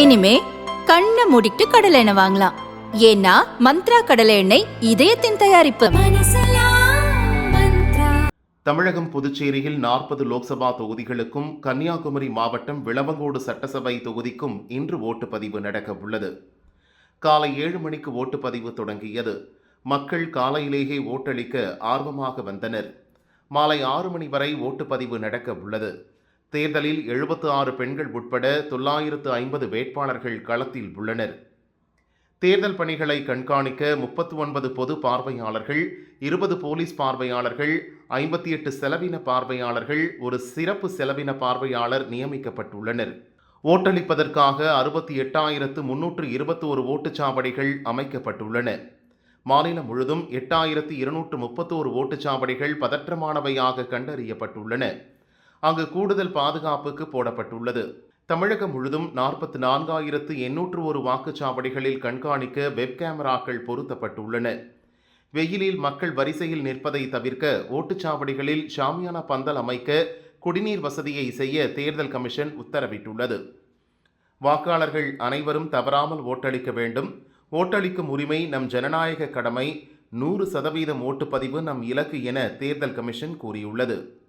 இனிமே கண்ணை மூடிட்டு கடலை எண்ணெய் வாங்கலாம். ஏன்னா மந்த்ரா கடலை எண்ணெய் இதயத்தின் தயாரிப்பு. தமிழகம் புதுச்சேரியில் நாற்பது லோக்சபா தொகுதிகளுக்கும் கன்னியாகுமரி மாவட்டம் விளவங்கோடு சட்டசபை தொகுதிக்கும் இன்று ஓட்டுப்பதிவு நடக்க உள்ளது காலை ஏழு மணிக்கு ஓட்டுப்பதிவு தொடங்கியது. மக்கள் காலையிலேயே ஓட்டளிக்க ஆர்வமாக வந்தனர். மாலை ஆறு மணி வரை ஓட்டுப்பதிவு நடக்க உள்ளது தேர்தலில் எழுபத்து ஆறு பெண்கள் உட்பட தொள்ளாயிரத்து ஐம்பது வேட்பாளர்கள் களத்தில் உள்ளனர். தேர்தல் பணிகளை கண்காணிக்க முப்பத்து ஒன்பது பொது பார்வையாளர்கள் இருபது போலீஸ் பார்வையாளர்கள் ஐம்பத்தி எட்டு செலவின பார்வையாளர்கள் ஒரு சிறப்பு செலவின பார்வையாளர் நியமிக்கப்பட்டுள்ளனர். ஓட்டளிப்பதற்காக அறுபத்தி எட்டாயிரத்து முன்னூற்று இருபத்தி ஒரு ஓட்டுச்சாவடிகள் அமைக்கப்பட்டுள்ளன. மாநிலம் முழுதும் எட்டாயிரத்து இருநூற்று முப்பத்தோரு ஓட்டுச்சாவடிகள் பதற்றமானவையாக கண்டறியப்பட்டுள்ளன. அங்கு கூடுதல் பாதுகாப்புக்கு போடப்பட்டுள்ளது. தமிழகம் முழுதும் நாற்பத்தி நான்காயிரத்து எண்ணூற்று ஒரு வாக்குச்சாவடிகளில் கண்காணிக்க வெப் கேமராக்கள் பொருத்தப்பட்டுள்ளன. வெயிலில் மக்கள் வரிசையில் நிற்பதை தவிர்க்க ஓட்டுச்சாவடிகளில் ஷாமியானா பந்தல் அமைக்க குடிநீர் வசதியை செய்ய தேர்தல் கமிஷன் உத்தரவிட்டுள்ளது. வாக்காளர்கள் அனைவரும் தவறாமல் ஓட்டளிக்க வேண்டும். ஓட்டளிக்கும் உரிமை நம் ஜனநாயக கடமை. நூறு சதவீதம் ஓட்டுப்பதிவு நம் இலக்கு என தேர்தல் கமிஷன் கூறியுள்ளது.